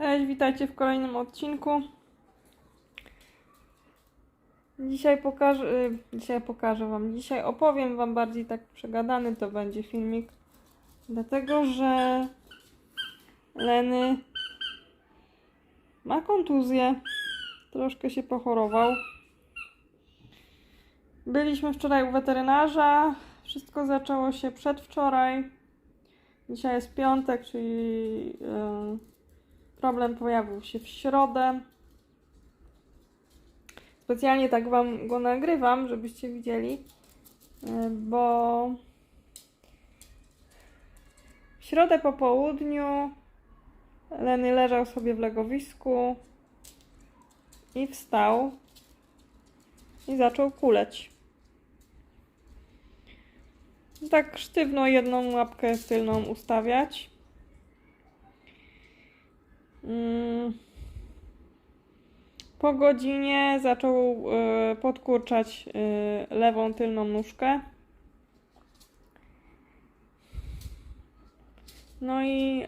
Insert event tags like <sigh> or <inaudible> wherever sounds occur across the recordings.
Cześć, witajcie w kolejnym odcinku. Dzisiaj pokażę, y, dzisiaj pokażę Wam, dzisiaj opowiem Wam bardziej tak przegadany to będzie filmik, dlatego że Leny ma kontuzję, troszkę się pochorował. Byliśmy wczoraj u weterynarza, wszystko zaczęło się przedwczoraj. Dzisiaj jest piątek, czyli yy, problem pojawił się w środę. Specjalnie tak Wam go nagrywam, żebyście widzieli, yy, bo w środę po południu Leny leżał sobie w legowisku i wstał i zaczął kuleć. Tak sztywno jedną łapkę tylną ustawiać. Mm. Po godzinie zaczął y, podkurczać y, lewą tylną nóżkę. No i y,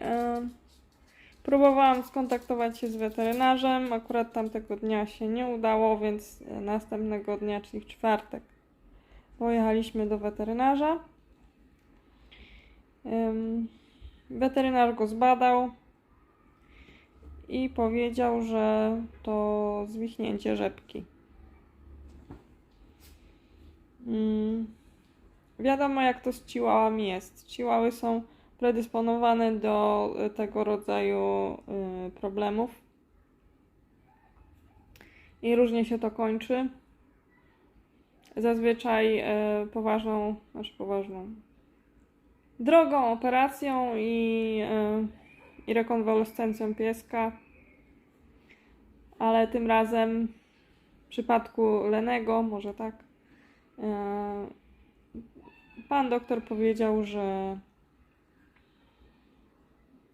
próbowałam skontaktować się z weterynarzem. Akurat tamtego dnia się nie udało, więc następnego dnia, czyli w czwartek, pojechaliśmy do weterynarza. Weterynarz go zbadał i powiedział, że to zwichnięcie rzepki. Ym, Wiadomo, jak to z ciłałami jest. Ciłały są predysponowane do y, tego rodzaju y, problemów. I różnie się to kończy. Zazwyczaj y, poważną, znaczy poważną, drogą operacją i, yy, i rekonwalescencją pieska. Ale tym razem w przypadku Lenego, może tak, yy, pan doktor powiedział, że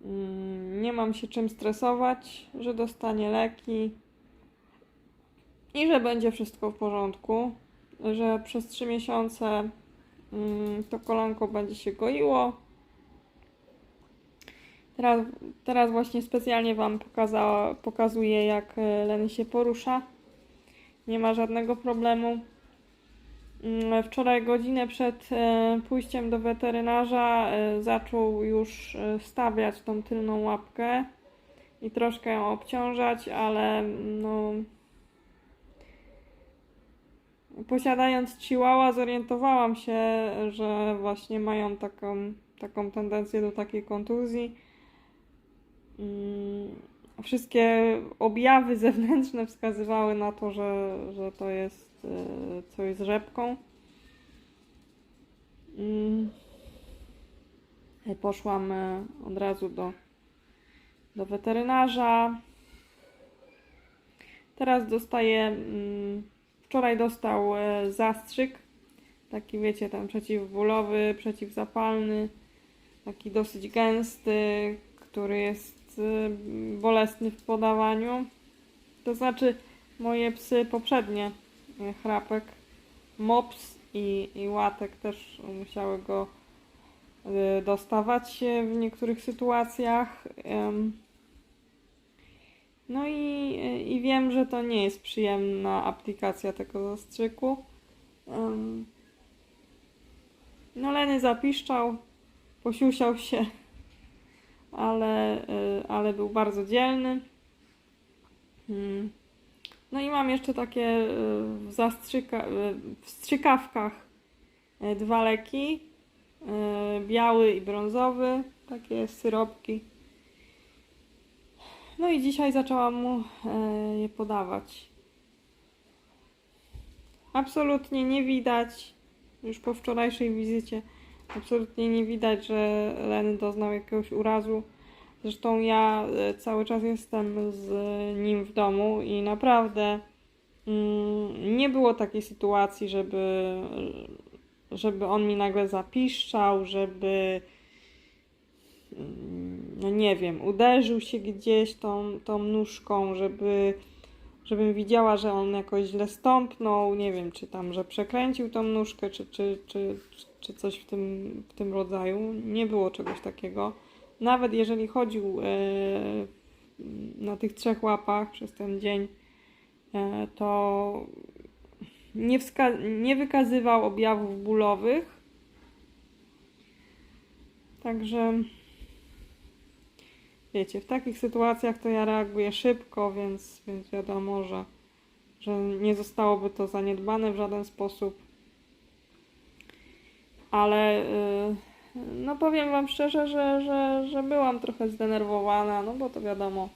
yy, nie mam się czym stresować, że dostanie leki i że będzie wszystko w porządku, że przez trzy miesiące Mm, to kolanko będzie się goiło. Teraz, teraz właśnie specjalnie Wam pokazała, pokazuję, jak e, Leny się porusza. Nie ma żadnego problemu. Mm, Wczoraj godzinę przed e, pójściem do weterynarza e, zaczął już stawiać tą tylną łapkę i troszkę ją obciążać, ale no posiadając chihuahua zorientowałam się, że właśnie mają taką, taką tendencję do takiej kontuzji. Mm, Wszystkie objawy zewnętrzne wskazywały na to, że, że to jest e, coś z rzepką. Mm. Poszłam e, od razu do, do weterynarza. Teraz dostaję mm, Wczoraj dostał e, zastrzyk, taki wiecie, tam przeciwbólowy, przeciwzapalny, taki dosyć gęsty, który jest e, bolesny w podawaniu. To znaczy, moje psy poprzednie, e, chrapek, mops i, i łatek też musiały go dostawać w niektórych sytuacjach. No i, i wiem, że to nie jest przyjemna aplikacja tego zastrzyku. No Leny zapiszczał, posiusiał się, ale, y, ale był bardzo dzielny. Hmm. No i mam jeszcze takie y, w, zastrzyka, y, w strzykawkach dwa leki, biały i brązowy, takie syropki. No i dzisiaj zaczęłam mu je podawać. Absolutnie nie widać, już po wczorajszej wizycie, absolutnie nie widać, że Len doznał jakiegoś urazu. Zresztą ja e, cały czas jestem z nim w domu i naprawdę mm, nie było takiej sytuacji, żeby, żeby on mi nagle zapiszczał, żeby no nie wiem, uderzył się gdzieś tą, tą nóżką, żeby, żebym widziała, że on jakoś źle stąpnął, nie wiem, czy tam, że przekręcił tą nóżkę, czy, czy, czy, czy coś w tym, w tym rodzaju. Nie było czegoś takiego. Nawet jeżeli chodził e, na tych trzech łapach przez ten dzień, e, to nie, nie wykazywał objawów bólowych. Także wiecie, w takich sytuacjach to ja reaguję szybko, więc, więc wiadomo, że, że nie zostałoby to zaniedbane w żaden sposób. Ale y, no powiem Wam szczerze, że, że, że byłam trochę zdenerwowana, no bo to wiadomo.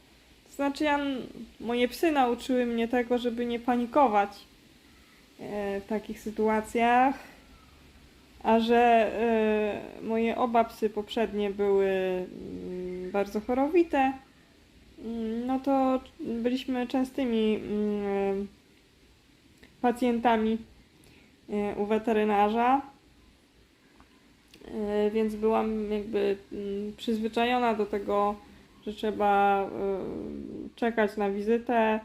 To znaczy, ja, moje psy nauczyły mnie tego, żeby nie panikować e, w takich sytuacjach, a że e, moje oba psy poprzednie były mm, bardzo chorowite, mm, no to byliśmy częstymi mm, pacjentami e, u weterynarza. E, Więc byłam jakby mm, przyzwyczajona do tego, że trzeba e, czekać na wizytę,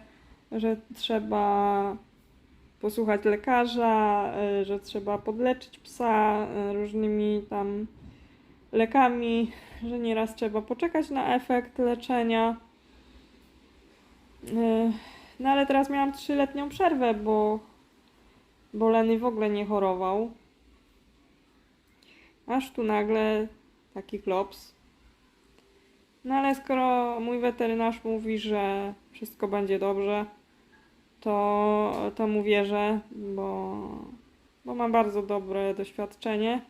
że trzeba posłuchać lekarza, że trzeba podleczyć psa różnymi tam lekami, że nieraz trzeba poczekać na efekt leczenia. E, No ale teraz miałam trzyletnią przerwę, bo, bo Leny w ogóle nie chorował. Aż tu nagle taki klops. No ale skoro mój weterynarz mówi, że wszystko będzie dobrze, to, to mu wierzę, bo, bo mam bardzo dobre doświadczenie.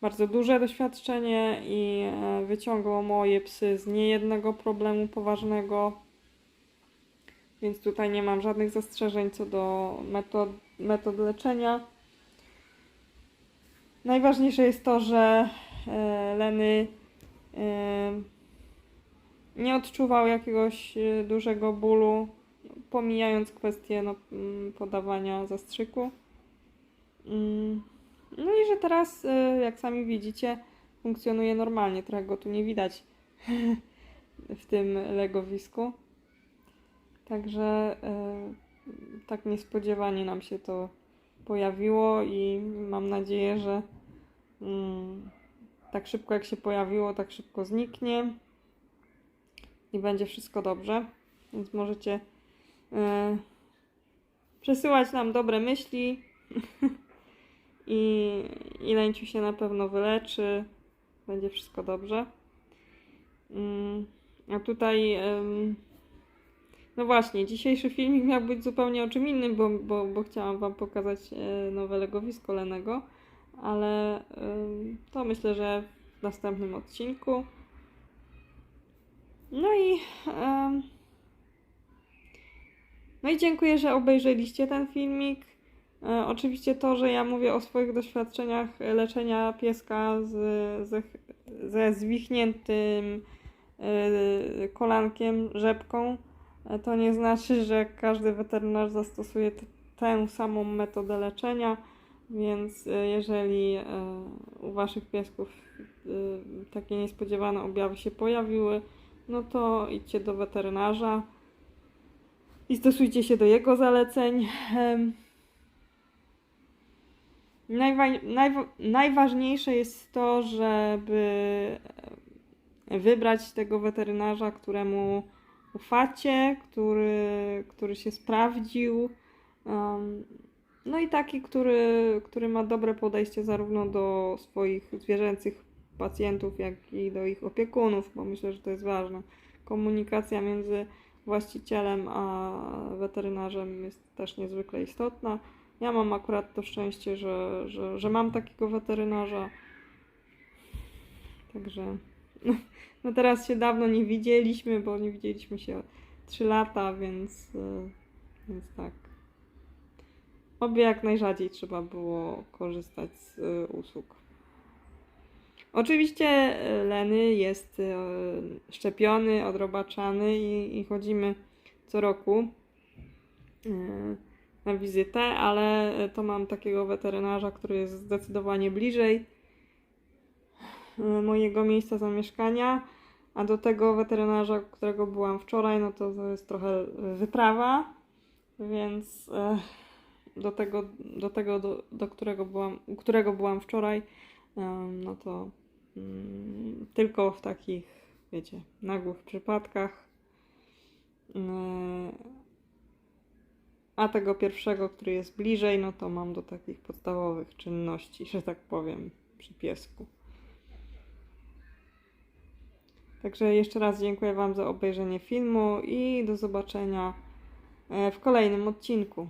Bardzo duże doświadczenie i e, wyciągło moje psy z niejednego problemu poważnego. Więc tutaj nie mam żadnych zastrzeżeń co do metod, metod leczenia. Najważniejsze jest to, że e, Leny e, nie odczuwał jakiegoś dużego bólu, pomijając kwestię no, mm, podawania zastrzyku. No i że teraz, e, jak sami widzicie, funkcjonuje normalnie. Trochę go tu nie widać <laughs> w tym legowisku. Także e, tak niespodziewanie nam się to pojawiło i mam nadzieję, że mm, tak szybko jak się pojawiło, tak szybko zniknie i będzie wszystko dobrze. Więc możecie e, przesyłać nam dobre myśli <laughs> i, i Lęciu się na pewno wyleczy. Będzie wszystko dobrze. Mm, a tutaj no właśnie, dzisiejszy filmik miał być zupełnie o czym innym, bo, bo, bo chciałam Wam pokazać e, nowe legowisko Lenego, ale to myślę, że w następnym odcinku. No i no i dziękuję, że obejrzeliście ten filmik. E, oczywiście to, że ja mówię o swoich doświadczeniach leczenia pieska z, ze, ze zwichniętym e, kolankiem, rzepką, e, to nie znaczy, że każdy weterynarz zastosuje tę samą metodę leczenia, więc jeżeli u Waszych piesków takie niespodziewane objawy się pojawiły, no to idźcie do weterynarza i stosujcie się do jego zaleceń. Najwa- najwa- najważniejsze jest to, żeby e, wybrać tego weterynarza, któremu ufacie, który, który się sprawdził. em, no i taki, który, który ma dobre podejście zarówno do swoich zwierzęcych pacjentów, jak i do ich opiekunów, bo myślę, że to jest ważne. Komunikacja między właścicielem a weterynarzem jest też niezwykle istotna. Ja mam akurat to szczęście, że, że, że mam takiego weterynarza. Także <laughs> no teraz się dawno nie widzieliśmy, bo nie widzieliśmy się 3 lata, więc, y, więc tak. Obie jak najrzadziej trzeba było korzystać z y, usług. Oczywiście y, Leny jest szczepiony, odrobaczany i, i chodzimy co roku na wizytę, ale to mam takiego weterynarza, który jest zdecydowanie bliżej y, mojego miejsca zamieszkania, a do tego weterynarza, którego byłam wczoraj, no to to jest trochę wyprawa, więc e, do tego, do, tego do, do którego byłam, którego byłam wczoraj, no to mm, tylko w takich wiecie, nagłych przypadkach. A tego pierwszego, który jest bliżej, no to mam do takich podstawowych czynności, że tak powiem, przy piesku. Także jeszcze raz dziękuję Wam za obejrzenie filmu i do zobaczenia e, w kolejnym odcinku.